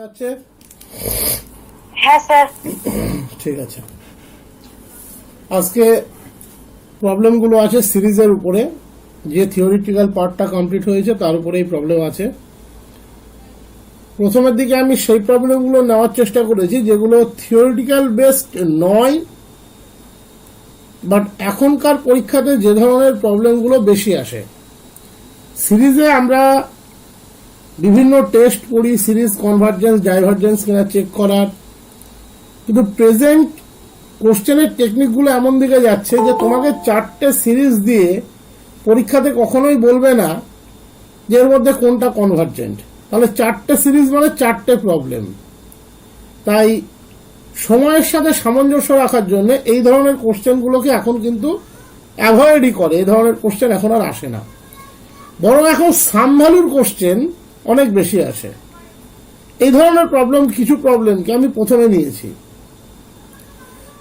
আছে? হ্যাঁ স্যার। ঠিক আছে। আজকে প্রবলেমগুলো আছে সিরিজের উপরে। যে থিওরিটিক্যাল পার্টটা কমপ্লিট হয়েছে তার উপরেই প্রবলেম আছে। প্রথমের দিকে আমি সেই প্রবলেমগুলো নেওয়ার চেষ্টা করেছি যেগুলো থিওরিটিক্যাল বেসড নয় বাট এখনকার পরীক্ষাতে যে ধরনের প্রবলেমগুলো বেশি আসে। সিরিজে আমরা বিভিন্ন টেস্ট করি সিরিজ কনভার্জেন্স ডাইভার্জেন্স কিনা চেক করার। কিন্তু প্রেজেন্ট কোশ্চেনের টেকনিকগুলো এমন দিকে যাচ্ছে যে তোমাকে চারটে সিরিজ দিয়ে পরীক্ষাতে কখনোই বলবে না যে এর মধ্যে কোনটা কনভার্জেন্ট তাহলে চারটে সিরিজ মানে চারটে প্রবলেম তাই সময়ের সাথে সামঞ্জস্য রাখার জন্য এই ধরনের কোশ্চেনগুলোকে এখন কিন্তু অ্যাভয়েডই করে। এই ধরনের কোশ্চেন এখন আর আসে না। বরং এখন সাম ভ্যালুর কোশ্চেন অনেক বেশি আসে এই ধরনের প্রবলেম কিছু প্রবলেমকে আমি প্রথমে নিয়েছি।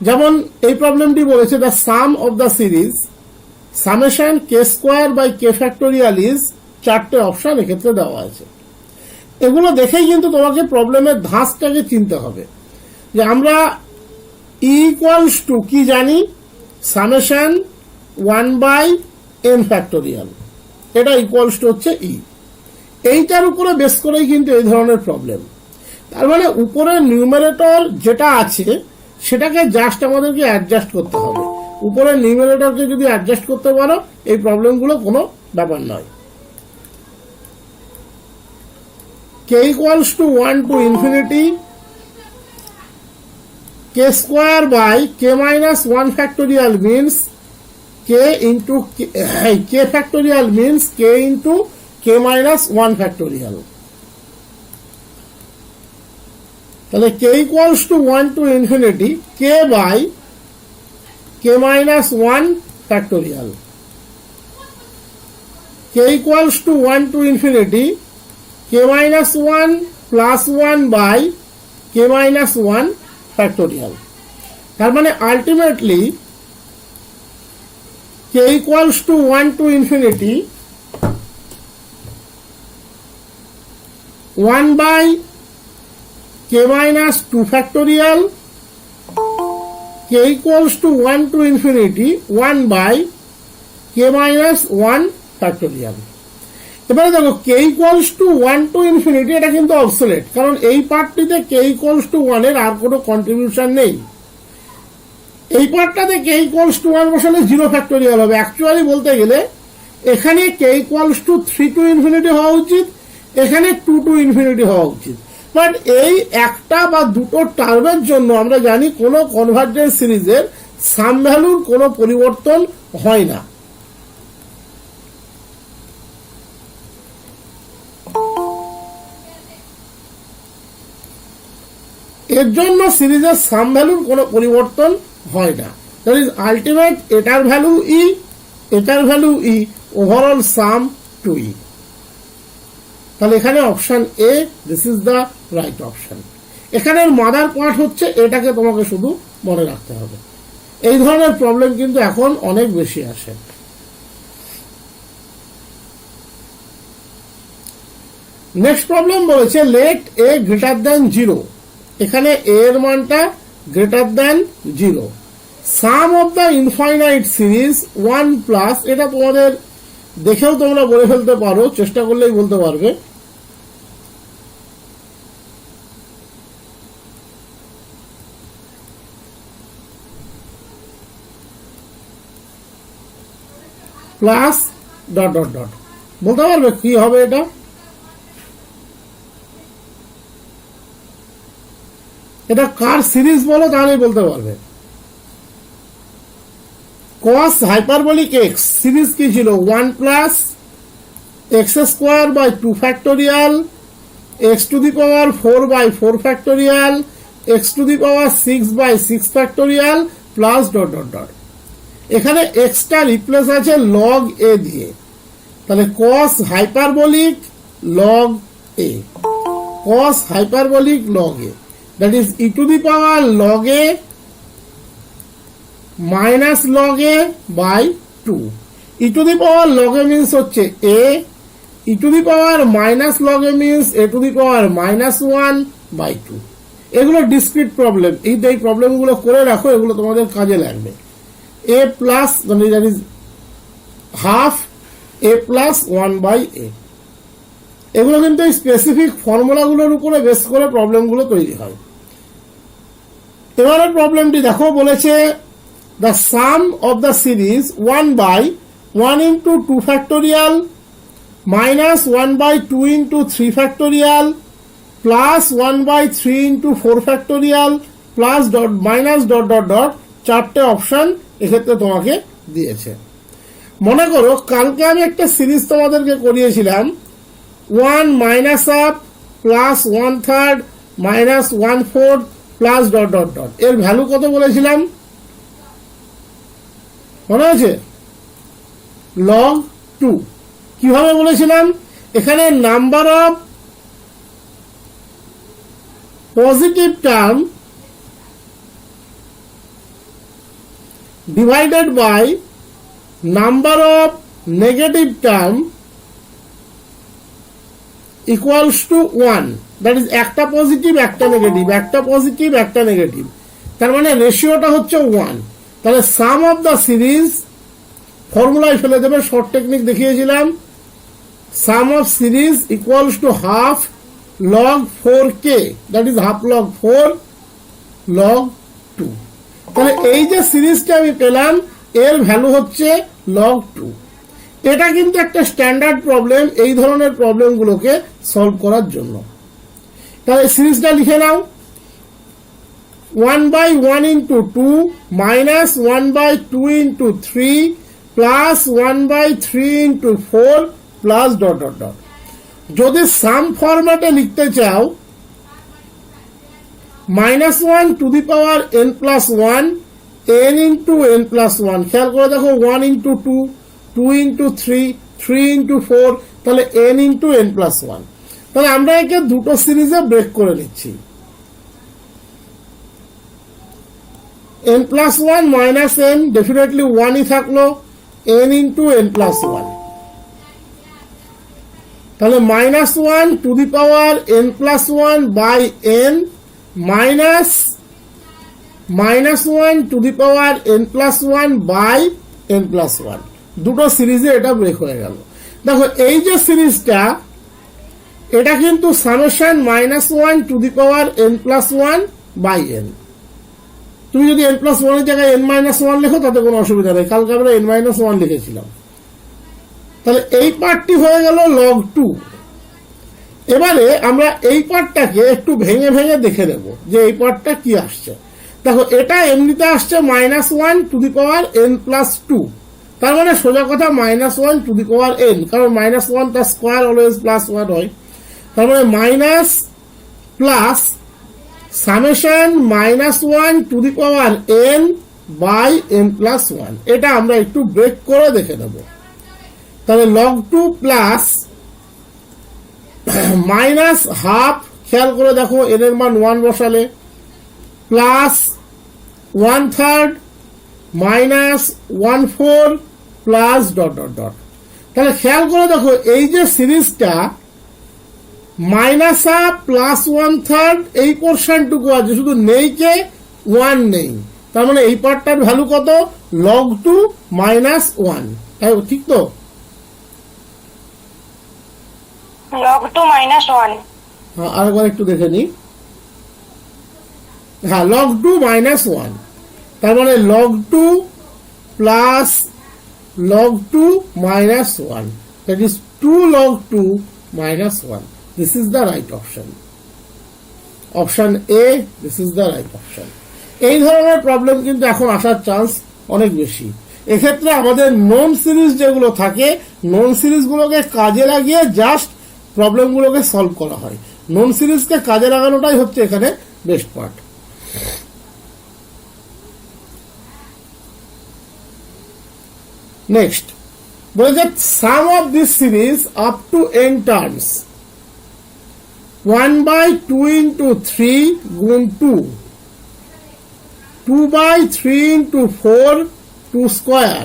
যেমন এই প্রবলেমটি বলেছে the sum of the series summation K square by K factorial is চারটে অপশন এক্ষেত্রে দেওয়া আছে। এগুলো দেখেই কিন্তু তোমাকে প্রবলেমের ধাঁচটাকে চিনতে হবে। যে আমরা ইকুয়ালস টু কি জানি? Summation one by N factorial এটা ইকুয়ালস টু হচ্ছে ই এইটার উপরে বেস করেই কিন্তু এই ধরনের প্রবলেম তার মানে উপরের নিউমারেটর যেটা আছে, সেটাকে জাস্ট আমাদেরকে অ্যাডজাস্ট করতে হবে। উপরের নিউমারেটরকে যদি অ্যাডজাস্ট করতে পারো, এই প্রবলেমগুলো কোনো ব্যাপার নয়। K equals to one to infinity k square by k minus one factorial means k into k factorial means k into k minus one factorial তাহলে k equals to one to infinity k by k minus one factorial k equals to one to infinity k minus one plus one by k minus one factorial তার মানে ultimately k equals to one to infinity one by k minus two factorial, k equals to one to infinity, one by k minus one factorial. এবারে দেখো, k equals to one to infinity, এটা কিন্তু obsolete কারণ এই পার্টটিতে কে equals two ওয়ানের আর কোনো contribution নেই। এই পার্টটাতে কে ইকুয়ালস টু ওয়ান বসালে জিরো ফ্যাক্টোরিয়াল হবে। অ্যাকচুয়ালি বলতে গেলে, এখানে k equals to three to infinity হওয়া উচিত এখানে টু টু ইনফিনিটি হওয়া উচিত। বাট এই একটা বা দুটো টার্মের জন্য আমরা জানি কোনো কনভার্জেন্স সিরিজের সাম ভ্যালুর কোনো পরিবর্তন হয় না। এর জন্য সিরিজের সাম ভ্যালুর কোনো পরিবর্তন হয় না। দ্যাট ইজ আলটিমেট এটার ভ্যালু ই এটার value e overall sum to e তাহলে এখানে option A this is the right option এখানের মাদার পার্ট হচ্ছে এটাকে তোমাকে শুধু মনে রাখতে হবে। এই ধরনের প্রবলেম কিন্তু এখন অনেক বেশি আসে। নেক্সট প্রবলেম বলেছে let a greater than zero এখানে এ এর মানটা greater than zero sum of the infinite series one plus এটা তোমাদের দেখেও তোমরা বলে ফেলতে পারো, চেষ্টা করলেই বলতে পারবে। প্লাস ডট ডট ডট বলতে পারবে কি হবে এটা? এটা কার সিরিজ বলো, তাহলেই বলতে পারবে। cos হাইপারবলিক এক্স সিরিজ কি ছিল? One plus x square by two factorial x to the power four by four factorial x to the power six by six factorial plus dot dot dot এখানে এক্সটা replace আছে log এ দিয়ে। তাহলে cos hyperbolic log a cos hyperbolic log a that is e to the power log a minus log a by two e to the power log a means হচ্ছে a e to the power minus log a means a to the power minus one by two এগুলো discrete problem এই প্রবলেমগুলো করে রাখো, এগুলো তোমাদের কাজে লাগবে। এ প্লাস মানে that is half a plus one by a এগুলো কিন্তু স্পেসিফিক ফর্মুলাগুলোর উপরে বেস করে প্রবলেমগুলো তৈরি হয়। এবারে প্রবলেমটি দেখো, বলেছে the sum of the series one by one into two factorial minus one by two into three factorial plus one by three into four factorial plus dot minus dot dot dot চারটে option এক্ষেত্রে তোমাকে দিয়েছে। মনে করো, কালকে আমি একটা series তোমাদেরকে করিয়েছিলাম। One minus half plus one third minus one fourth plus dot dot dot এর ভ্যালু কত বলেছিলাম? মনে আছে? লগ টু কীভাবে বলেছিলাম? এখানে number of positive term divided by number of negative term equals to 1 that is একটা পজিটিভ একটা নেগেটিভ একটা পজিটিভ একটা নেগেটিভ তার মানে রেশিওটা হচ্ছে 1 তাহলে সাম অফ দ্য সিরিজ ফর্মুলায় ফেলে দেবে শর্ট টেকনিক দেখিয়েছিলাম। Sum of series equals to half log four k that is half log four log two তাহলে এই যে সিরিজটা আমি পেলাম, এর ভ্যালু হচ্ছে লগ টু এটা কিন্তু একটা স্ট্যান্ডার্ড প্রবলেম এই ধরনের প্রবলেমগুলোকে সলভ করার জন্য। তাহলে সিরিজটা লিখে নাও। One by one into two minus one by two into three plus one by three into four plus dot dot dot যদি সাম ফরম্যাটে লিখতে চাও minus one to the power n plus one n into n plus one খেয়াল করে দেখো one into two two into three three into four তাহলে n into n plus one তাহলে আমরা একে দুটো সিরিজে ব্রেক করে নিচ্ছি। N plus one minus n definitely ওয়ানই থাকল n into n plus one তাহলে minus one to the power n plus one by n minus minus one to the power n plus one by n plus one দুটো সিরিজে এটা break হয়ে গেল। দেখো, এই যে সিরিজটা এটা কিন্তু summation minus one to the power n plus one by n তুমি যদি এন প্লাস ওয়ানের জায়গায় এন মাইনাস ওয়ান লেখো, তাতে কোনো অসুবিধা নেই। কালকে আমরা এন মাইনাস ওয়ান লিখেছিলাম। তাহলে এই পার্টটি হয়ে গেল লগ টু এবারে আমরা এই পার্টটাকে একটু ভেঙে ভেঙে দেখে নেব যে এই পার্টটা কি আসছে। দেখো, এটা এমনিতে আসছে minus one to the power n plus two তার মানে সোজা কথা minus one to the power n কারণ মাইনাস ওয়ান তার স্কোয়ার অলওয়েজ প্লাস ওয়ান হয়। তার মানে minus plus summation minus one to the power n by n plus one এটা আমরা একটু ব্রেক করে দেখে নেব। তাহলে log two plus minus half, খেয়াল করে দেখো এর মান ওয়ান বসালে plus one third minus one four plus dot dot dot তাহলে খেয়াল করে দেখো, এই যে সিরিজটা, minus half plus one third এই পোর্শনটুকু আছে, শুধু নেই কে? ওয়ান নেই। তার মানে এই পার্টটার ভ্যালু কত? লগ টু মাইনাস ওয়ান তাই, ঠিক তো? লগ টু মাইনাস ওয়ান আরেকবার একটু দেখে নিই। হ্যাঁ লগ টু মাইনাস ওয়ান তার মানে log two plus log two minus one that is two log two minus one this is the right option option A this is the right option এই ধরনের problem কিন্তু এখন আসার chance অনেক বেশি। এক্ষেত্রে আমাদের নন সিরিজ যেগুলো থাকে নন সিরিজগুলোকে কাজে লাগিয়ে জাস্ট প্রবলেমগুলোকে সলভ করা হয়। নন সিরিজকে কাজে লাগানোটাই হচ্ছে এখানে বেস্ট পার্ট নেক্সট বলেছে sum of this series up to n terms one by two into three গুণ two two by three into four two square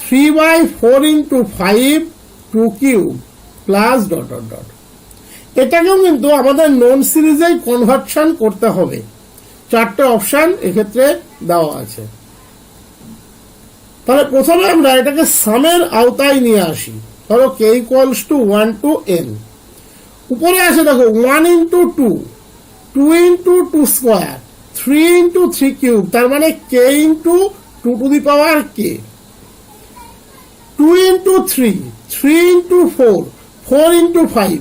three by four into five two cube plus dot dot dot এটাকেও কিন্তু আমাদের নন সিরিজেই conversion করতে হবে। চারটে option এক্ষেত্রে দেওয়া আছে। তাহলে প্রথমে আমরা এটাকে সামের আওতায় নিয়ে আসি। ধরো k equals to one to n উপরে আছে দেখো one into two two into two square three into three cube তার মানে k into two to the power k two into three three into four four into five.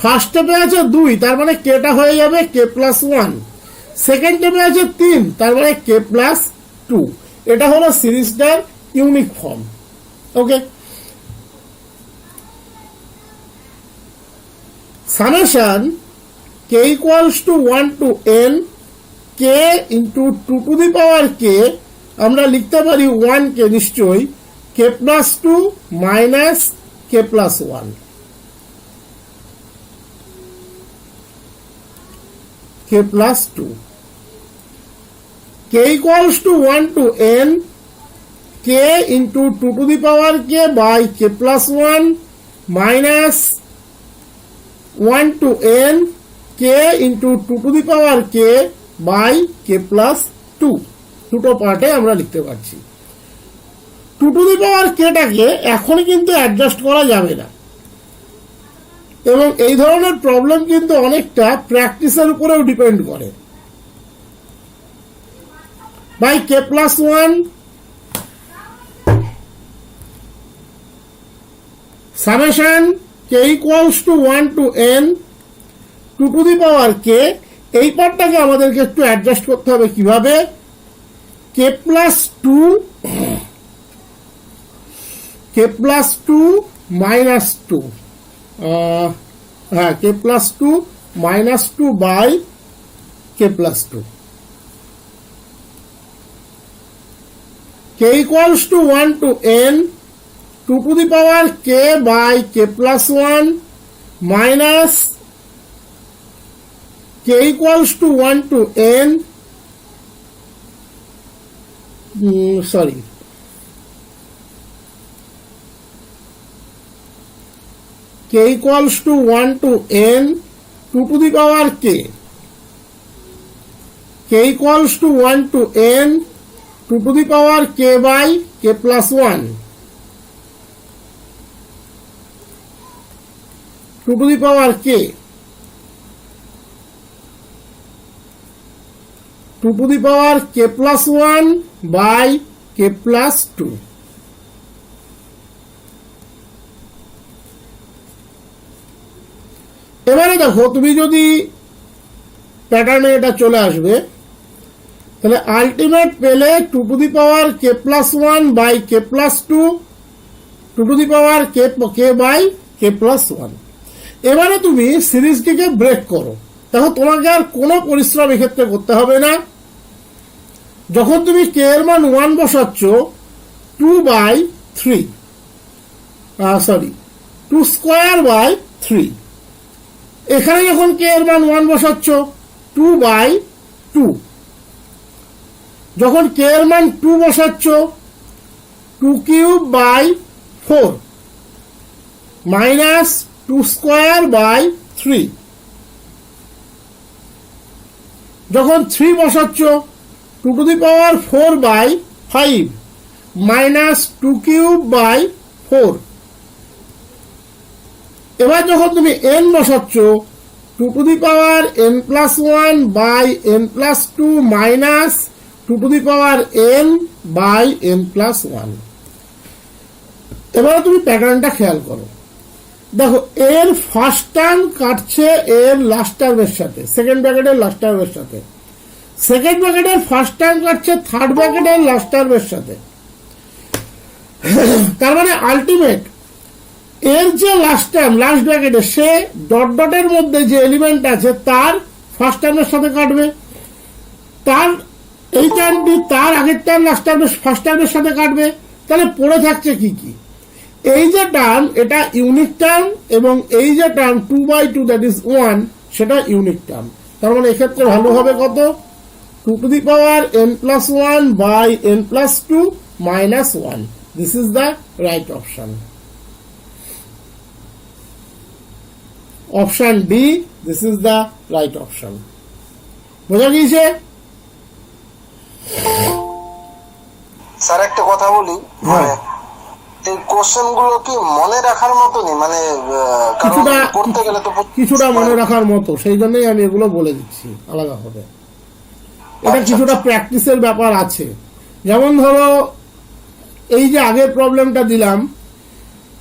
First স্টেপে আছে দুই, তার মানে কেটা হয়ে যাবে কে প্লাস ওয়ান সেকেন্ড স্টেপে আছে তিন, তার মানে কে প্লাস টু এটা হলো সিরিজটার unique form okay summation k equals to one to n k into two to the power k আমরা লিখতে পারি ওয়ান কে নিশ্চয়ই। K plus two minus k plus one plus two k equals to one to n k into two to the power k by k plus one minus one to n k into two to the power k by k plus two দুটো পার্টে আমরা লিখতে পারছি। Two to the পাওয়ার কেটাকে এখন কিন্তু adjust করা যাবে না। এবং এই ধরনের প্রবলেম কিন্তু অনেকটা প্র্যাকটিসের উপরেও ডিপেন্ড করে। By k plus one summation k equals to one to n two to the power k এই পার্টটাকে আমাদেরকে একটু অ্যাডজাস্ট করতে হবে কীভাবে? K plus two k plus two minus two হ্যাঁ k plus two minus two by k plus two k equals to one to n two to the power k by k plus one minus k equals to one to n sorry k equals to 1 to n 2 to the power k k equals to 1 to n 2 to the power k by k plus 1 2 to the power k 2 to the power k plus 1 by k plus 2 এবারে দেখো, তুমি যদি প্যাটার্নে এটা চলে আসবে, তাহলে ultimate পেলে two to the power k plus one by k plus two two to the power k k by k plus one এবারে তুমি সিরিজটিকে ব্রেক করো। দেখো, তোমাকে আর কোনো পরিশ্রম এক্ষেত্রে করতে হবে না। যখন তুমি কে এর মান one বসাচ্ছ two by three sorry two square by three এখানে যখন কে এর মান ওয়ান বসাচ্ছ টু বাই টু যখন কে এর মান two বসাচ্ছ two cube by four minus two square by three যখন three বসাচ্ছ two to the power four by five minus two cube by four এবার যখন তুমি n বসাচ্ছ two to the power n plus one by n plus two minus two to the power n by n plus one এবারে তুমি প্যাটার্নটা খেয়াল করো। দেখো, এর ফার্স্ট টার্ম কাটছে এর লাস্ট টার্মের সাথে সেকেন্ড ব্র্যাকেটের লাস্ট টার্মের সাথে। সেকেন্ড ব্র্যাকেটের ফার্স্ট টার্ম কাটছে থার্ড ব্র্যাকেটের লাস্ট টার্মের সাথে। তার মানে আলটিমেট এর যে লাস্ট টার্ম লাস্ট ব্র্যাকেটে সে ডট ডটের মধ্যে যে এলিমেন্ট আছে, তার ফার্স্ট টার্মের সাথে কাটবে। তার এই টার্মটি তার আগের টার্ম লাস্ট টার্মের ফার্স্ট টার্মের সাথে কাটবে। তাহলে পড়ে থাকছে কি কি? এই যে টার্ম এটা ইউনিক টার্ম এবং এই যে term two by two that is one সেটা ইউনিক টার্ম তার মানে এক্ষেত্রে ভালো হবে কত? Two to the power n plus one by n plus two minus one this is the right option option D this is the right option বোঝা গিয়েছে? Sir একটা কথা বলি। হ্যাঁ। মানে এই কোশ্চেনগুলো কি মনে রাখার মতনই? মানে কিছুটা- করতে গেলে তো কিছুটা মনে রাখার মতো। সেই জন্যই আমি এগুলো বলে দিচ্ছি আলাদা হবে এটা আচ্ছা, কিছুটা। প্র্যাকটিসের ব্যাপার আছে। যেমন ধরো এই যে আগের প্রবলেমটা দিলাম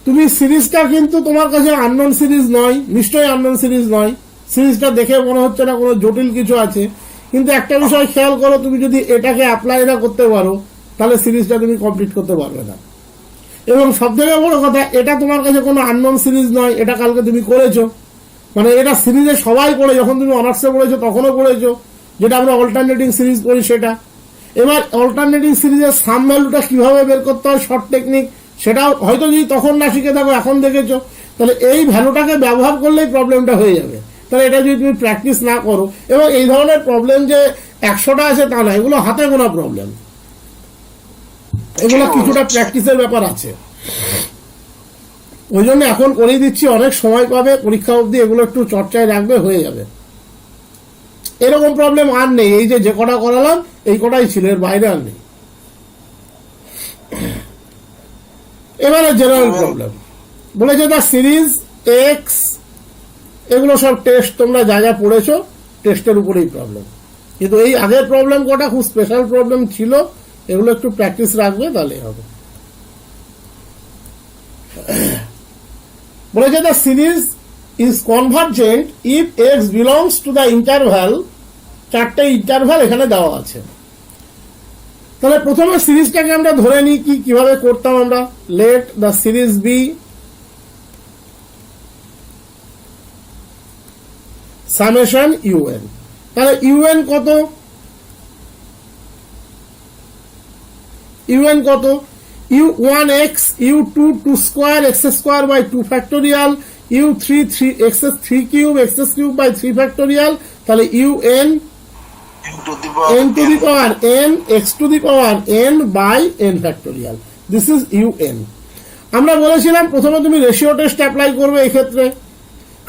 তুমি সিরিজটা কিন্তু তোমার কাছে আননোন সিরিজ নয়, নিশ্চয়ই আননোন সিরিজ নয়। সিরিজটা দেখে মনে হচ্ছে না কোনো জটিল কিছু আছে। কিন্তু একটা বিষয় খেয়াল করো, তুমি যদি এটাকে অ্যাপ্লাই না করতে পারো, তাহলে সিরিজটা তুমি কমপ্লিট করতে পারবে না। এবং সব থেকে বড় কথা, এটা তোমার কাছে কোনো আননোন সিরিজ নয়, এটা কালকে তুমি করেছ। মানে এটা সিরিজে সবাই করে যখন তুমি অনার্সে পড়েছো, তখনও পড়েছো, যেটা আমরা অল্টারনেটিং সিরিজ করি সেটা। এবার অল্টারনেটিং সিরিজের সাম ভ্যালুটা কীভাবে বের করতে হয় শর্ট টেকনিক সেটাও হয়তো যদি তখন না শিখে থাকো, এখন দেখেছ। তাহলে এই ভ্যালুটাকে ব্যবহার করলেই প্রবলেমটা হয়ে যাবে। তাহলে এটা যদি তুমি প্র্যাকটিস না করো, এবং এই ধরনের প্রবলেম যে একশোটা আছে তা না, এগুলো হাতে গোনা প্রবলেম। এগুলো কিছুটা প্র্যাকটিসের ব্যাপার আছে। ওই জন্য এখন করেই দিচ্ছি, অনেক সময় পাবে, পরীক্ষা অবধি এগুলো একটু চর্চায় রাখবে, হয়ে যাবে। এরকম প্রবলেম আর নেই, এই যে যে কটা করালাম, এই কটাই ছিল, এর বাইরে আর নেই। এবারে জেনারেল প্রবলেম বলেছে দ্য সিরিজ এক্স এগুলো সব টেস্ট তোমরা যা যা পড়েছো টেস্টের উপরেই প্রবলেম কিন্তু এই আগের প্রবলেম কটা? খুব স্পেশাল প্রবলেম ছিল। এগুলো একটু প্র্যাকটিস রাখবে তাহলে হবে। বলেছে the series is convergent if x belongs to the interval চারটে ইন্টারভ্যাল এখানে দেওয়া আছে। তাহলে প্রথমে সিরিজটাকে আমরা ধরে নিই কি, কীভাবে করতাম আমরা। Let the series be summation u n তাহলে ইউএন কত? ইউএন কত? U one x u two two square x square by two factorial u three three x three cube x cube by three factorial তাহলে u n n to the power n, x to the power n by n factorial. This is un আমরা বলেছিলাম প্রথমে তুমি ratio test apply করবে এক্ষেত্রে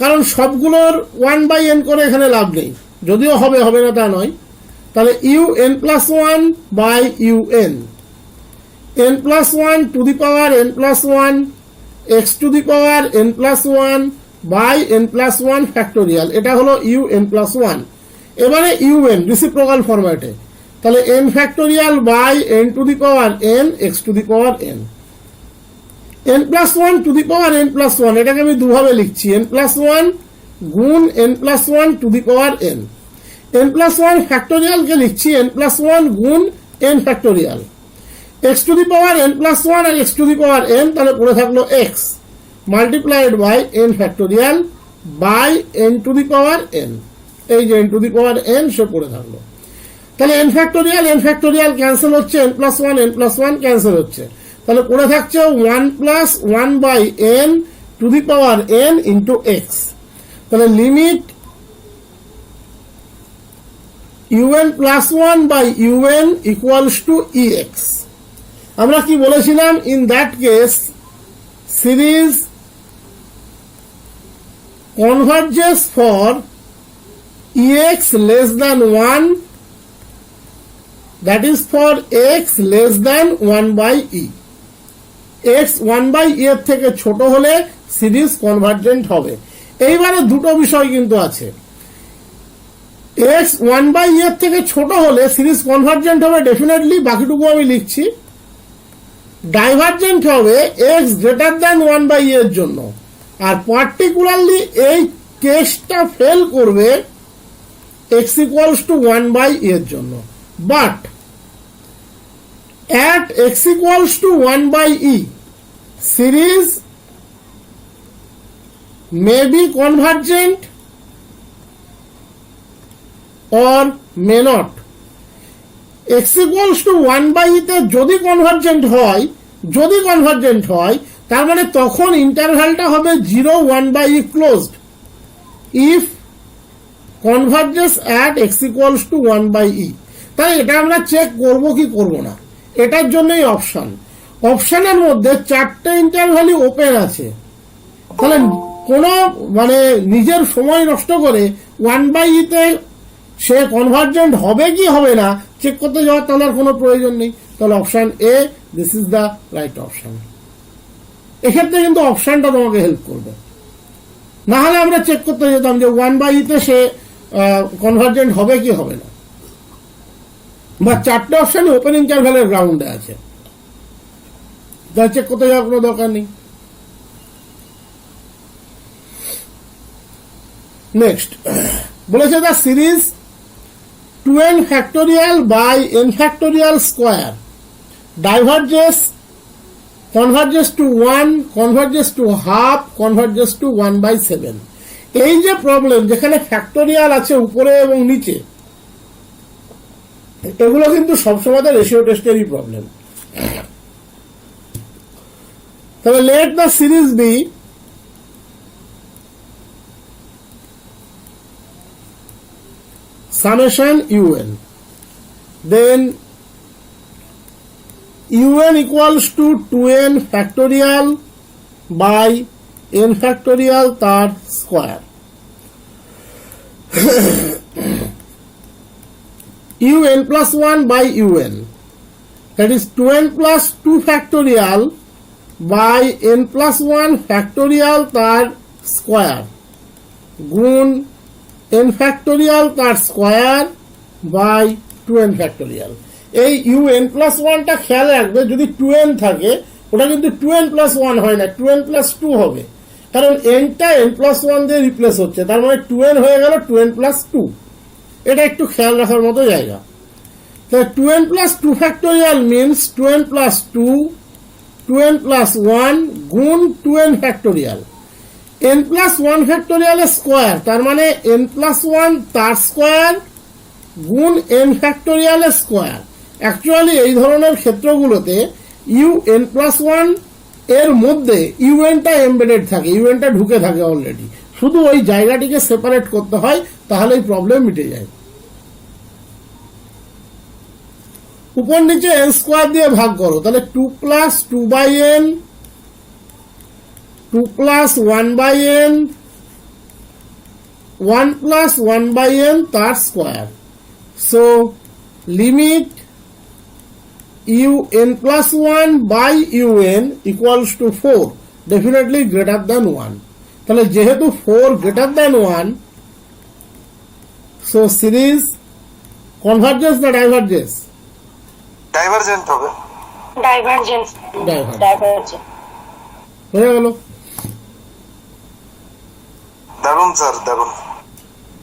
কারণ সবগুলোর one by N করে এখানে লাভ নেই। যদিও হবে হবে না তা নয়। তাহলে u n plus one by u n n plus one to the power n plus one x to the power n plus one by n plus one factorial এটা হলো ইউ এন প্লাস ওয়ান এবারে u n reciprocal ফরম্যাটে তাহলে n factorial by n to the power n x to the power n n plus one to the power n plus one এটাকে আমি দুভাবে লিখছি। N plus one গুণ n plus one to the power n n plus one ফ্যাক্টোরিয়ালকে লিখছি n plus one গুণ n factorial x to the power n plus one R x to the power n তাহলে পড়ে থাকল x multiplied by n factorial by n to the power n এই যে n to the power n সে পড়ে থাকল। তাহলে n factorial n factorial cancel হচ্ছে n plus one n plus one cancel হচ্ছে। তাহলে পড়ে থাকছে one plus one by n to the power n into x তাহলে limit u n plus one by u n equals to e x আমরা কি বলেছিলাম? In that case series converges for ex less than 1 that is for x less than 1 by e. X 1 by e এর থেকে ছোট হলে series convergent হবে। এইবারে দুটো বিষয় কিন্তু আছে। X 1 বাই এর থেকে ছোট হলে সিরিজ কনভার্জেন্ট হবে ডেফিনেটলি বাকিটুকু আমি লিখছি। ডাইভার্জেন্ট হবে x গ্রেটার দ্যান 1 বাই এর জন্য। আর পার্টিকুলারলি এই কেসটা ফেল করবে x equals to one by এর জন্য। But at x equals to one by e series may be convergent or may not x equals to one by তে যদি convergent হয়, যদি কনভার্জেন্ট হয়, তার মানে তখন ইন্টারভ্যালটা হবে zero one by e closed if converges at x equals to one by e তাই এটা আমরা চেক করব কি করব না। এটার জন্যই অপশান অপশানের মধ্যে চারটে ইন্টারভ্যালি ওপেন আছে। তাহলে কোনো মানে নিজের সময় নষ্ট করে ওয়ান বাই ইতে সে কনভার্জেন্ট হবে কি হবে না চেক করতে যাওয়ার তাহলে কোনো প্রয়োজন নেই। তাহলে option a this is the right option এক্ষেত্রে কিন্তু অপশানটা তোমাকে হেল্প করবে। না হলে আমরা চেক করতে যেতাম যে ওয়ান বাই ইতে সে কনভার্জেন্ট হবে কি হবে না? বা চারটে অপশন ওপেন ইন্টারভ্যালের গ্রাউন্ডে আছে। যা চেক যাওয়ার কোনো দরকার নেই। নেক্সট বলেছে the series two n factorial by n factorial square diverges converges to 1 converges to half, converges to 1 by 7 এই যে প্রবলেম যেখানে ফ্যাক্টোরিয়াল আছে উপরে এবং নিচে, এগুলো কিন্তু সবসময় রেশিও টেস্টেরই প্রবলেম তবে let the series be summation un, then un equals to 2n factorial by n factorial তার square un plus 1 by un that is 2n plus 2 factorial by n plus 1 factorial তার square গুণ n factorial তার square by two n factorial এই u n plus ওয়ানটা খেয়াল রাখবে যদি two N থাকে ওটা কিন্তু টু এন প্লাস ওয়ান হয় না টু এন প্লাস টু হবে কারণ এনটা এন প্লাস ওয়ান দিয়ে রিপ্লেস হচ্ছে। তার মানে টু এন হয়ে গেল টু এন প্লাস টু এটা একটু খেয়াল রাখার মতো জায়গা। তো two n plus two factorial means two n plus two two n plus one গুণ two n factorial n plus one ফ্যাক্টোরিয়ালের square তার মানে এন প্লাস ওয়ান তার স্কোয়ার গুণ এন ফ্যাক্টোরিয়ালের স্কোয়ার অ্যাকচুয়ালি এই ধরনের ক্ষেত্রগুলোতে ইউ এন প্লাস ওয়ান এর মধ্যে ইউএনটা এমবেডেড থাকে ইউএনটা ঢুকে থাকে অলরেডি শুধু ওই জায়গাটিকে সেপারেট করতে হয়, তাহলেই প্রবলেম মিটে যায়। উপর নিচে এন স্কোয়ার দিয়ে ভাগ করো, তাহলে two plus two by n two plus one by n one plus one by n তার square so limit un plus 1 by un equals to 4 definitely greater than 1 তাহলে যেহেতু 4 greater than 1 so series converges না diverges divergent হবে divergence Divergence. হয়ে গেল দারুণ sir দারুণ